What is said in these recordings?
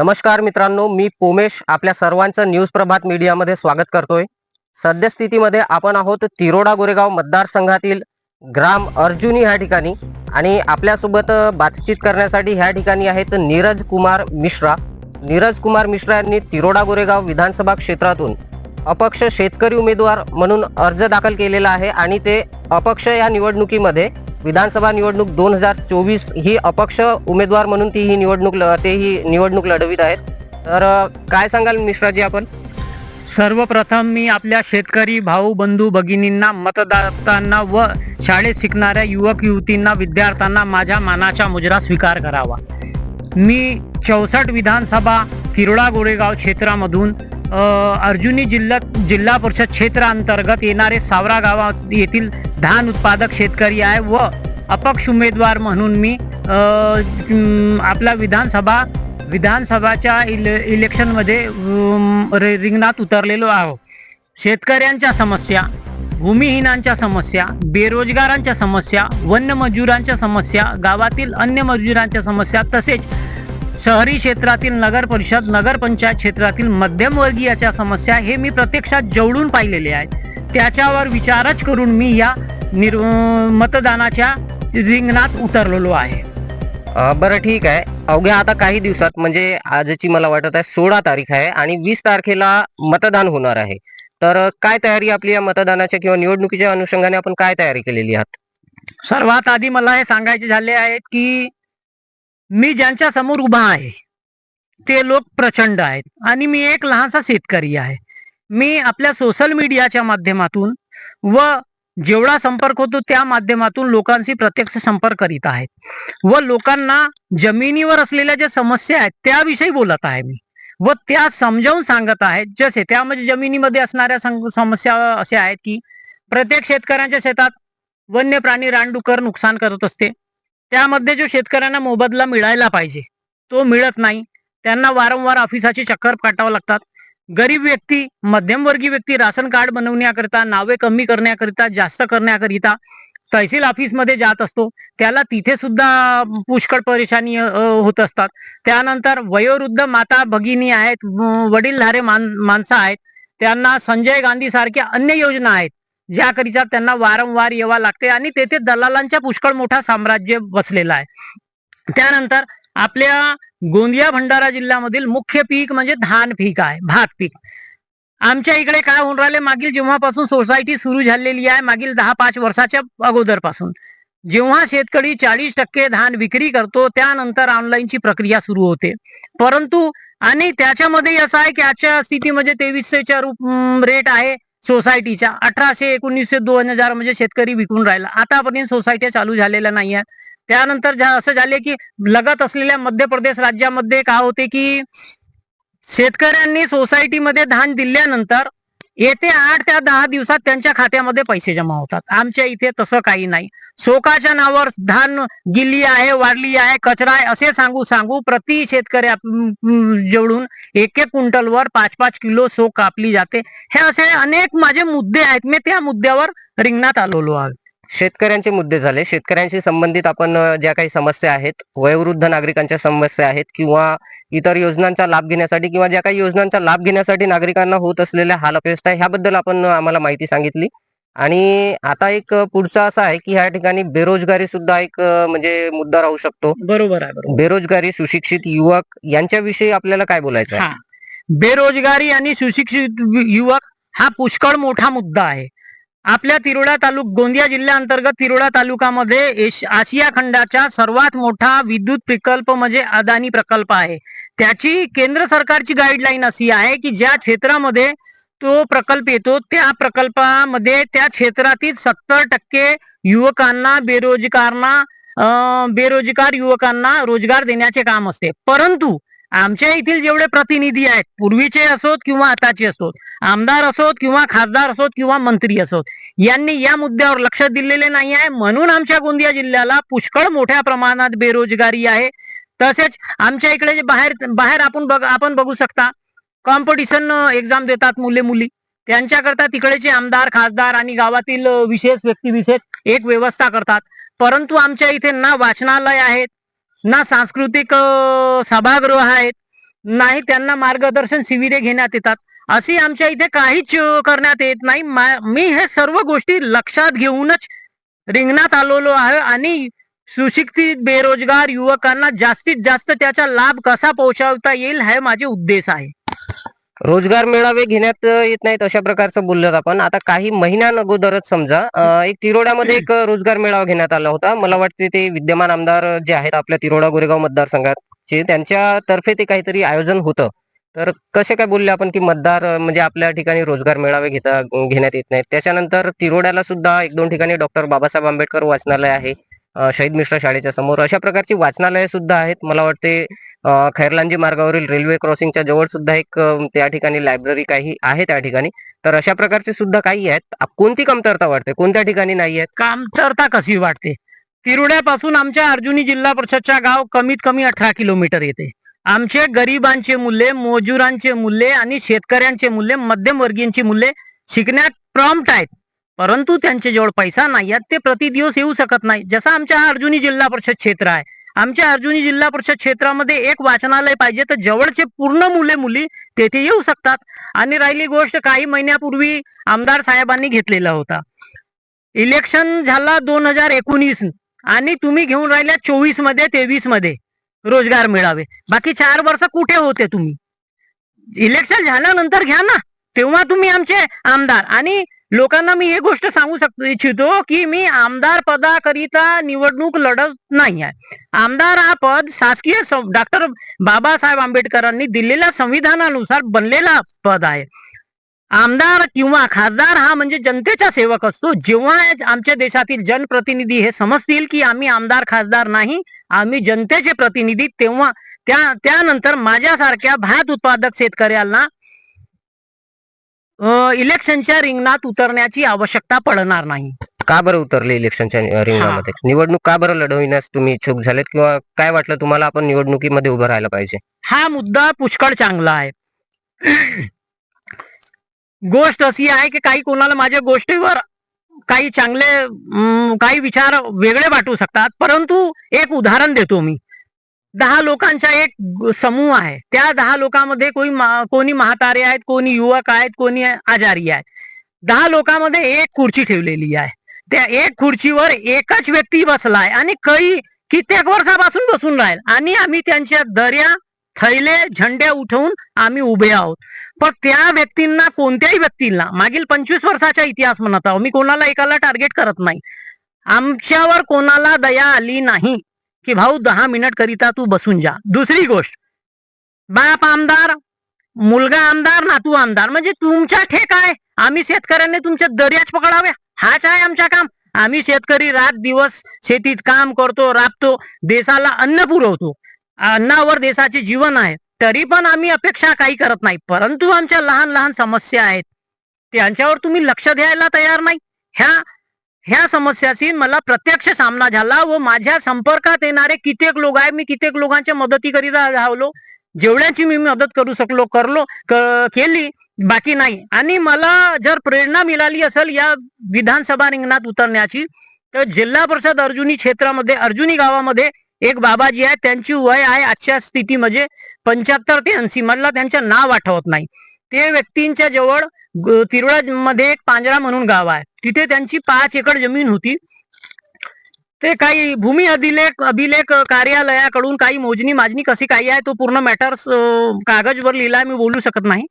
नमस्कार मित्रांनो मी पोमेश आपल्या सर्वांचं न्यूज प्रभात मीडियामध्ये स्वागत करतोय. सद्यस्थितीमध्ये आपण आहोत तिरोडा गोरेगाव मतदारसंघातील ग्राम अर्जुनी ह्या ठिकाणी आणि आपल्यासोबत बातचीत करण्यासाठी ह्या ठिकाणी आहेत नीरज कुमार मिश्रा. नीरज कुमार मिश्रा यांनी तिरोडा गोरेगाव विधानसभा क्षेत्रातून अपक्ष शेतकरी उमेदवार म्हणून अर्ज दाखल केलेला आहे आणि ते अपक्ष या निवडणुकीमध्ये विधानसभा निवडणूक दोन हजार चोवीस ही अपक्ष उमेदवार म्हणून ती ही निवडणूक ते ही निवडणूक लढवित आहेत. तर काय सांगाल मिश्राजी आपण? सर्वप्रथम मी आपल्या शेतकरी भाऊ बंधू भगिनींना मतदातांना व शाळेत शिकणाऱ्या युवक युवतींना विद्यार्थ्यांना माझ्या मानाचा मुजरा स्वीकार करावा. मी चौसष्ट विधानसभा तिरोडा गोरेगाव क्षेत्रामधून अर्जुनी जिल्ह्यात जिल्हा परिषद क्षेत्रांतर्गत येणारे सावरा गावात येथील धान उत्पादक शेतकरी आहे व अपक्ष उमेदवार म्हणून मी आपला विधानसभा विधानसभाच्या इले इलेक्शनमध्ये रिंगणात उतरलेलो आहो. शेतकऱ्यांच्या समस्या भूमिहीनांच्या समस्या बेरोजगारांच्या समस्या वन्य मजुरांच्या समस्या गावातील अन्य मजुरांच्या समस्या तसेच शहरी क्षेत्रातील नगर परिषद नगरपंचायत क्षेत्रातील मध्यमवर्गीयाच्या समस्या हे मी प्रत्यक्षात जवळून पाहिलेले आहेत. त्याच्यावर विचारच करून मी या निर मतदानाच्या रिंगणात उतरलेलो आहे. बरं ठीक आहे. अवघ्या आता काही दिवसात म्हणजे आजची मला वाटत आहे सोळा तारीख आहे आणि वीस तारखेला मतदान होणार आहे. तर काय तयारी आपली या मतदानाच्या किंवा निवडणुकीच्या अनुषंगाने आपण काय तयारी केलेली आहात? सर्वात आधी मला हे सांगायचे झाले आहेत की मी ज्यांच्या समोर उभा आहे ते लोक प्रचंड आहेत आणि मी एक लहानसा शेतकरी आहे. मी आपल्या सोशल मीडियाच्या माध्यमातून व जेवढा संपर्क होतो त्या माध्यमातून लोकांशी प्रत्यक्ष संपर्क करीत आहेत व लोकांना जमिनीवर असलेल्या ज्या समस्या आहेत त्याविषयी बोलत आहे मी. व त्या समजावून सांगत आहेत. जसे त्यामध्ये जमिनीमध्ये असणाऱ्या सं- समस्या अशा आहेत की प्रत्येक शेतकऱ्यांच्या शेतात वन्य प्राणी रानडुकर नुकसान करत असते. त्यामध्ये जो शेतकऱ्यांना मोबदला मिळायला पाहिजे तो मिळत नाही. त्यांना वारंवार ऑफिसाची चक्कर काटावं लागतात. गरीब व्यक्ती मध्यमवर्गीय व्यक्ती राशन कार्ड बनवण्याकरिता नावे कमी करण्याकरिता जास्त करण्याकरिता तहसील ऑफिसमध्ये जात असतो. त्याला तिथे सुद्धा पुष्कळ परेशानी होत असतात. त्यानंतर वयोवृद्ध माता भगिनी आहेत वडीलधारे मान माणसं आहेत. त्यांना संजय गांधी सारख्या अन्य योजना आहेत. ज्याकरिता त्यांना वारंवार यावा लागते आणि तेथे दलालांच्या पुष्कळ मोठा साम्राज्य बसलेला आहे. त्यानंतर आपल्या गोंदिया भंडारा जिल्ह्यामधील मुख्य पीक म्हणजे धान पीक आहे भात पीक. आमच्या इकडे काय होऊन राहिले मागील जेव्हापासून सोसायटी सुरू झालेली आहे मागील दहा पाच वर्षाच्या अगोदरपासून. जेव्हा शेतकरी चाळीस टक्के धान विक्री करतो त्यानंतर ऑनलाईनची प्रक्रिया सुरू होते. परंतु आणि त्याच्यामध्ये असं आहे की आजच्या स्थितीमध्ये तेवीसशेच्या रूप रेट आहे. सोसायटीच्या अठराशे एकोणीसशे दोन हजार म्हणजे शेतकरी विकून राहिला. आतापर्यंत सोसायट्या चालू झालेल्या नाही आहेत त्यानंतर असं झाले की लगत असलेल्या मध्य प्रदेश राज्यामध्ये काय होते की शेतकऱ्यांनी सोसायटीमध्ये धान दिल्यानंतर येते आठ त्या दहा दिवसात त्यांच्या खात्यामध्ये पैसे जमा होतात. आमच्या इथे तसं काही नाही. शोकाच्या नावावर धान गिल्ली आहे वाढली आहे कचरा आहे असे सांगू सांगू प्रति शेतकऱ्या जेवढून एक एक क्विंटलवर पाच पाच किलो सोक कापली जाते. हे असे अनेक माझे मुद्दे आहेत. मी त्या मुद्द्यावर रिंगणात आलेलो आहे. शेतकऱ्यांचे मुद्दे झाले. शेतकऱ्यांशी संबंधित आपण ज्या काही समस्या आहेत वयोवृद्ध नागरिकांच्या समस्या आहेत किंवा इतर योजनांचा लाभ घेण्यासाठी किंवा ज्या काही योजनांचा लाभ घेण्यासाठी नागरिकांना होत असलेल्या हाल अपेष्टा ह्याबद्दल आपण आम्हाला माहिती सांगितली. आणि आता एक पुढचा असा आहे की ह्या ठिकाणी बेरोजगारी सुद्धा एक म्हणजे मुद्दा राहू शकतो. बरोबर आहे बेरोजगारी सुशिक्षित युवक यांच्याविषयी आपल्याला काय बोलायचं आहे? बेरोजगारी आणि सुशिक्षित युवक हा पुष्कळ मोठा मुद्दा आहे. आपल्या तिरोडा तालुक गोंदिया जिल्ह्याअंतर्गत तिरोडा तालुकामध्ये आशिया खंडाचा सर्वात मोठा विद्युत प्रकल्प म्हणजे अदानी प्रकल्प आहे. त्याची केंद्र सरकारची गाईडलाईन अशी आहे की ज्या क्षेत्रामध्ये तो प्रकल्प येतो त्या प्रकल्पामध्ये त्या क्षेत्रातील सत्तर टक्के युवकांना बेरोजगारांना बेरोजगार युवकांना रोजगार देण्याचे काम असते. परंतु आमच्या येथील जेवढे प्रतिनिधी आहेत पूर्वीचे असोत किंवा आताचे असोत आमदार असोत किंवा खासदार असोत किंवा मंत्री असोत यांनी या मुद्द्यावर लक्ष दिलेले नाही आहे. म्हणून आमच्या गोंदिया जिल्ह्याला पुष्कळ मोठ्या प्रमाणात बेरोजगारी आहे. तसेच आमच्या इकडे जे बाहेर बाहेर आपण बघ आपण बघू शकता कॉम्पिटिशन एक्झाम देतात मुले मुली. त्यांच्याकरता तिकडेचे आमदार खासदार आणि गावातील विशेष व्यक्ती विशेष एक व्यवस्था करतात. परंतु आमच्या इथे ना वाचनालय आहेत ना सांस्कृतिक सभागृह आहेत नाही त्यांना मार्गदर्शन शिबिरे घेण्यात येतात. अशी आमच्या इथे काहीच करण्यात येत नाही. मी हे सर्व गोष्टी लक्षात घेऊनच रिंगणात आलेलो आहे आणि सुशिक्षित बेरोजगार युवकांना जास्तीत जास्त त्याचा लाभ कसा पोहोचवता येईल हे माझे उद्देश आहे. रोजगार मेळावे घेण्यात येत नाहीत अशा प्रकारचं बोललं आपण आता काही महिन्या अगोदरच समजा एक तिरोड्यामध्ये एक रोजगार मेळावा घेण्यात आला होता. मला वाटते ते विद्यमान आमदार जे आहेत आपल्या तिरोडा गोरेगाव मतदारसंघाचे त्यांच्या तर्फे ते काहीतरी आयोजन होतं. तर कसे काय बोलले आपण की मतदार म्हणजे आपल्या ठिकाणी रोजगार मेळावे घेता घेण्यात येत नाहीत. त्याच्यानंतर तिरोड्याला सुद्धा एक दोन ठिकाणी डॉक्टर बाबासाहेब आंबेडकर वाचनालय आहे. शहीद मिश्र शाळेच्या समोर. अशा प्रकारची वाचनालय सुद्धा आहेत. मला वाटते खैरलांजी मार्गावरील रेल्वे क्रॉसिंगच्या जवळ सुद्धा एक त्या ठिकाणी लायब्ररी काही आहे त्या ठिकाणी. तर अशा प्रकारचे सुद्धा काही आहेत. कोणती कमतरता वाटते? कोणत्या ठिकाणी नाही आहेत? कमतरता कशी वाटते? तिरुड्यापासून आमच्या अर्जुनी जिल्हा परिषदच्या गाव कमीत कमी अठरा किलोमीटर येते. आमचे गरिबांचे मुले मजुरांचे मुले आणि शेतकऱ्यांचे मुले मध्यमवर्गीयांची मुले शिकण्यात प्रॉम्प्ट आहेत. परंतु त्यांच्याजवळ पैसा नाही आहे ते प्रतिदिवस येऊ शकत नाही. जसं आमच्या हा अर्जुनी जिल्हा परिषद क्षेत्र आहे. आमच्या अर्जुनी जिल्हा परिषद क्षेत्रामध्ये एक वाचनालय पाहिजे तर जवळचे पूर्ण मुले मुली तेथे येऊ शकतात. आणि राहिली गोष्ट काही महिन्यापूर्वी आमदार साहेबांनी घेतलेला होता. इलेक्शन झाला दोन हजार एकोणीस आणि तुम्ही घेऊन राहिल्या चोवीसमध्ये तेवीसमध्ये रोजगार मिळावे. बाकी चार वर्ष कुठे होते तुम्ही? इलेक्शन झाल्यानंतर घ्या ना. तेव्हा तुम्ही आमचे आमदार आणि लोकांना मी एक गोष्ट सांगू शकतो इच्छितो की मी आमदार पदाकरिता निवडणूक लढत नाही आहे आमदार हा पद शासकीय डॉक्टर बाबासाहेब आंबेडकरांनी दिलेल्या संविधानानुसार बनलेला पद आहे. आमदार किंवा खासदार हा म्हणजे जनतेचा सेवक असतो. जेव्हा आमच्या देशातील जनप्रतिनिधी हे समजतील की आम्ही आमदार खासदार नाही आम्ही जनतेचे प्रतिनिधी तेव्हा त्या त्यानंतर माझ्यासारख्या भात उत्पादक शेतकऱ्यांना इलेक्शनच्या रिंगणात उतरण्याची आवश्यकता पडणार नाही. का बरं उतरले इलेक्शनच्या रिंगणामध्ये? निवडणूक का बरं लढविण्यास तुम्ही इच्छुक झालेत किंवा काय वाटलं तुम्हाला आपण निवडणुकीमध्ये उभं राहायला पाहिजे? हा मुद्दा पुष्कळ चांगला आहे. गोष्ट अशी आहे की काही कोणाला माझ्या गोष्टीवर काही चांगले काही विचार वेगळे वाटू शकतात परंतु एक उदाहरण देतो मी. दहा लोकांचा एक समूह आहे. त्या दहा लोकांमध्ये कोणी मा- कोणी म्हातारे आहेत कोणी युवक आहेत कोणी आजारी आहेत. दहा लोकांमध्ये एक खुर्ची ठेवलेली आहे. त्या एक खुर्चीवर एकच व्यक्ती बसलाय आणि काही कित्येक वर्षापासून बसून राहील. आणि आम्ही त्यांच्या दर्या थैले झंडे उठवून आम्ही उभे आहोत. पण त्या व्यक्तींना कोणत्याही व्यक्तींना मागील पंचवीस वर्षाचा इतिहास म्हणत आहोत मी कोणाला एकाला टार्गेट करत नाही. आमच्यावर कोणाला दया आली नाही. की भाऊ दहा मिनिट करिता तू बसून जा. दुसरी गोष्ट बाप आमदार मुलगा आमदार नातू आमदार म्हणजे तुमच्या ठेक आहे. आम्ही शेतकऱ्यांनी तुमच्या दर्याच पकडाव्या. हाच आहे आमचा काम. आम्ही शेतकरी रात दिवस शेतीत काम करतो राबतो देशाला अन्न पुरवतो. अन्नावर देशाचे जीवन आहे. तरी पण आम्ही अपेक्षा काही करत नाही. परंतु आमच्या लहान लहान समस्या आहेत. त्यांच्यावर तुम्ही लक्ष द्यायला तयार नाही. ह्या ह्या समस्याशी मला प्रत्यक्ष सामना झाला व माझ्या संपर्कात येणारे कित्येक लोक आहे. मी कित्येक लोकांच्या मदतीकरिता धावलो जेवढ्याची मी मदत करू शकलो करलो केली बाकी नाही. आणि मला जर प्रेरणा मिळाली असेल या विधानसभा रिंगणात उतरण्याची तर जिल्हा परिषद अर्जुनी क्षेत्रामध्ये अर्जुनी गावामध्ये एक बाबाजी आहे त्यांची वय आहे आजच्या स्थितीमध्ये पंच्याहत्तर ते ऐंशी. मला त्यांचं नाव आठवत नाही. ते व्यक्तींच्या जवळ तिरुळा मध्ये एक पांजरा म्हणून गाव आहे. तिथे त्यांची पाच एकर जमीन होती. ते काही भूमी अभिलेख अभिलेख कार्यालयाकडून काही मोजणी माजणी कशी काही आहे तो पूर्ण मॅटर कागजवर लिहिला मी बोलू शकत नाही.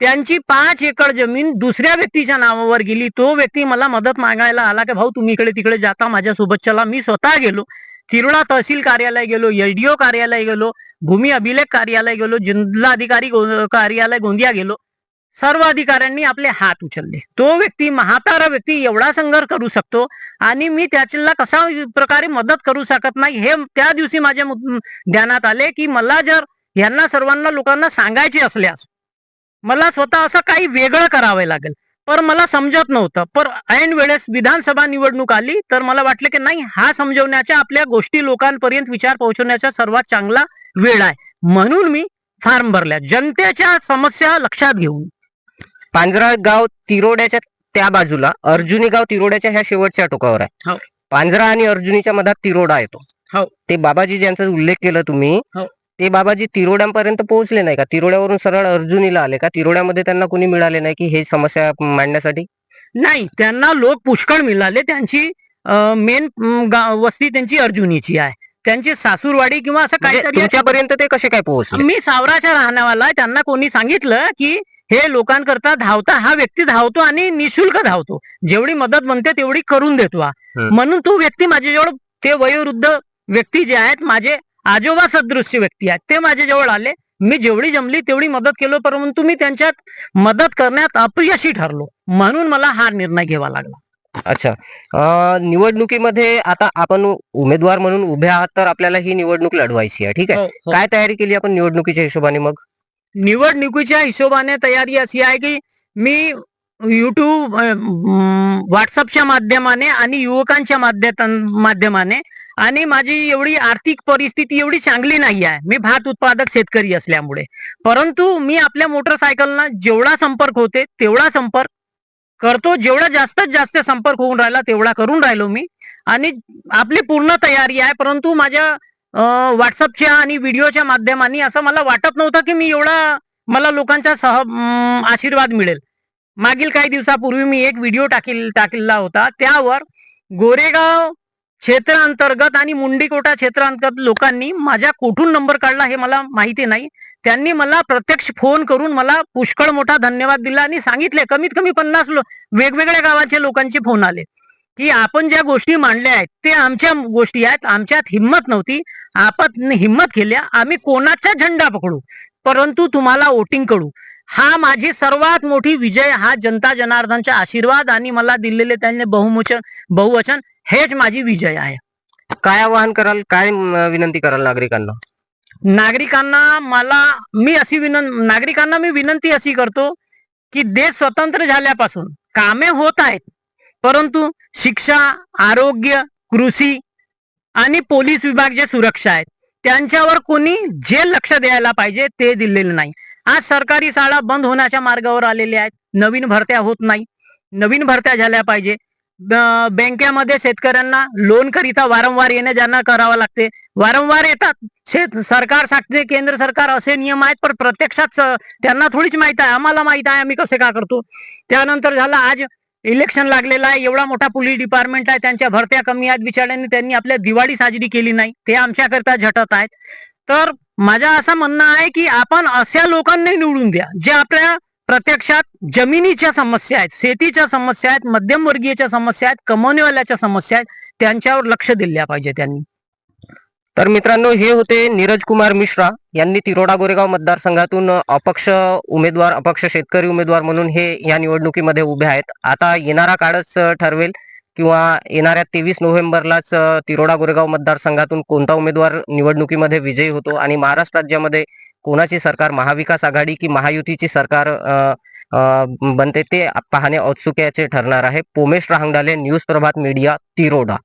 त्यांची पाच एकर जमीन दुसऱ्या व्यक्तीच्या नावावर गेली. तो व्यक्ती मला मदत मागायला आला की भाऊ तुम्ही इकडे तिकडे जाता माझ्यासोबत चला मी स्वतः गेलो. किरणा तहसील कार्यालय गेलो एलडीओ कार्यालय गेलो भूमी अभिलेख कार्यालय गेलो जिल्हाधिकारी कार्यालय गोंदिया गेलो. सर्व अधिकाऱ्यांनी आपले हात उचलले. तो व्यक्ती म्हातारा व्यक्ती एवढा संघर्ष करू शकतो आणि मी त्याच्याला कशा प्रकारे मदत करू शकत नाही हे त्या दिवशी माझ्या ध्यानात आले की मला जर यांना सर्वांना लोकांना सांगायचे असल्यास मला स्वतः असं काही वेगळं करावं लागेल. पर मला समजत नव्हतं पर ऐन वेळेस विधानसभा निवडणूक आली तर मला वाटलं की नाही हा समजवण्याच्या आपल्या गोष्टी लोकांपर्यंत विचार पोहोचवण्याचा सर्वात चांगला वेळ आहे म्हणून मी फॉर्म भरल्या जनतेच्या समस्या लक्षात घेऊन पांजरा गाव तिरोड्याच्या त्या बाजूला अर्जुनी गाव तिरोड्याच्या ह्या शेवटच्या टोकावर आहे हो. पांजरा आणि अर्जुनीच्या मधात तिरोडा येतो हो. ते बाबाजी ज्यांचा उल्लेख केला तुम्ही हो. ते बाबाजी तिरोड्यापर्यंत पोहोचले नाही का? तिरोड्यावरून सरळ अर्जुनीला आले का? तिरोड्यामध्ये त्यांना कोणी मिळाले नाही की हे समस्या मांडण्यासाठी? नाही त्यांना लोक पुष्कळ मिळाले. त्यांची मेन वस्ती त्यांची अर्जुनीची आहे. त्यांची सासूरवाडी किंवा असं म्हणजे काहीतरी ते कसे काय पोहोचले? मी सावराच्या राहण्यावाला. त्यांना कोणी सांगितलं की हे लोकांकरता धावता हा व्यक्ती धावतो आणि निशुल्क धावतो. जेवढी मदत बनते तेवढी करून देतो. म्हणून तो व्यक्ती माझ्याजवळ ते वयोवृद्ध व्यक्ती जे आहेत माझे आजोबा सदृश्य व्यक्ती आहेत. ते माझ्याजवळ आले. मी जेवढी जमली तेवढी मदत केलो. परंतु मी त्यांच्यात मदत करण्यात अपयशी ठरलो. म्हणून मला हा निर्णय घ्यावा लागला. अच्छा. निवडणुकीमध्ये आता आपण उमेदवार म्हणून उभे आहात तर आपल्याला ही निवडणूक लढवायची आहे. ठीक आहे. हो, हो. काय तयारी केली आपण निवडणुकीच्या हिशोबाने मग? निवडणुकीच्या हिशोबाने तयारी अशी आहे की मी युट्यूब व्हॉट्सअपच्या माध्यमाने आणि युवकांच्या माध्यमाने आणि माझी एवढी आर्थिक परिस्थिती एवढी चांगली नाही आहे. मी भात उत्पादक शेतकरी असल्यामुळे. परंतु मी आपल्या मोटरसायकलना जेवढा संपर्क होते तेवढा संपर्क करतो. जेवढा जास्तीत जास्त संपर्क होऊन राहिला तेवढा करून राहिलो मी. आणि आपली पूर्ण तयारी आहे. परंतु माझ्या व्हॉट्सअपच्या आणि व्हिडिओच्या माध्यमाने असं मला वाटत नव्हतं की मी एवढा मला लोकांचा सह आशीर्वाद मिळेल. मागील काही दिवसापूर्वी मी एक व्हिडिओ टाकील टाकलेला होता. त्यावर गोरेगाव क्षेत्रांतर्गत आणि मुंडीकोटा क्षेत्रांतर्गत लोकांनी माझ्या कुठून नंबर काढला हे मला माहिती नाही. त्यांनी मला प्रत्यक्ष फोन करून मला पुष्कळ मोठा धन्यवाद दिला आणि सांगितले कमीत कमी पन्नास वेगवेगळ्या गावाचे लोकांचे फोन आले. की आपण ज्या गोष्टी मांडल्या आहेत ते आमच्या गोष्टी आहेत आमच्यात हिंमत नव्हती आपण हिंमत केल्या आम्ही कोणाचा झेंडा पकडू परंतु तुम्हाला वोटिंग करू. हा माझी सर्वात मोठी विजय हा जनता जनार्दनचा आशीर्वाद आणि मला दिलेले त्यांनी बहुवचन बहुवचन हेच माझी विजय आहे. काय आवाहन कराल काय विनंती कराल नागरिकांना? नागरिकांना मला मी अशी विनं नागरिकांना मी विनंती अशी करतो की देश स्वतंत्र झाल्यापासून कामे होत आहेत परंतु शिक्षा आरोग्य कृषी आणि पोलीस विभाग जे सुरक्षा आहेत त्यांच्यावर कोणी जे लक्ष द्यायला पाहिजे ते दिलेलं नाही. आज सरकारी शाळा बंद होण्याच्या मार्गावर आलेल्या आहेत. नवीन भरत्या होत नाही. नवीन भरत्या झाल्या पाहिजे. बँकेमध्ये शेतकऱ्यांना लोन करिता वारंवार येणे ज्यांना करावं लागते. वारंवार येतात. शेत सरकार सांगते केंद्र सरकार असे नियम आहेत पण प्रत्यक्षात त्यांना थोडीच माहीत आहे. आम्हाला माहीत आहे आम्ही कसे का करतो? त्यानंतर झालं आज इलेक्शन लागलेलं आहे. एवढा मोठा पोलीस डिपार्टमेंट आहे. त्यांच्या भरत्या कमी आहेत. बिचाऱ्यांनी त्यांनी आपल्या दिवाळी साजरी केली नाही. ते आमच्याकरता झटत आहेत. तर माझं असं म्हणणं आहे की आपण अशा लोकांना निवडून द्या जे आपल्या प्रत्यक्षात जमिनीच्या समस्या आहेत शेतीच्या समस्या आहेत मध्यमवर्गीयच्या समस्या आहेत कमवणीवाल्याच्या समस्या आहेत त्यांच्यावर लक्ष दिल्या पाहिजे त्यांनी. तर मित्रांनो हे होते नीरज कुमार मिश्रा यांनी तिरोडा गोरेगाव मतदारसंघातून अपक्ष उमेदवार अपक्ष शेतकरी उमेदवार म्हणून हे या निवडणुकीमध्ये उभे आहेत. आता येणारा काळच ठरवेल. किंवा येणाऱ्या तेवीस नोव्हेंबरलाच तिरोडा गोरेगाव मतदारसंघातून कोणता उमेदवार निवडणुकीमध्ये विजयी होतो? आणि महाराष्ट्र राज्यामध्ये कोणाची सरकार महाविकास आघाडी की महायुतीची सरकार बनते ते पाहणे औत्सुक्याचे ठरणार आहे. Pomesh Rahangdale news Prabhat media Tiroda.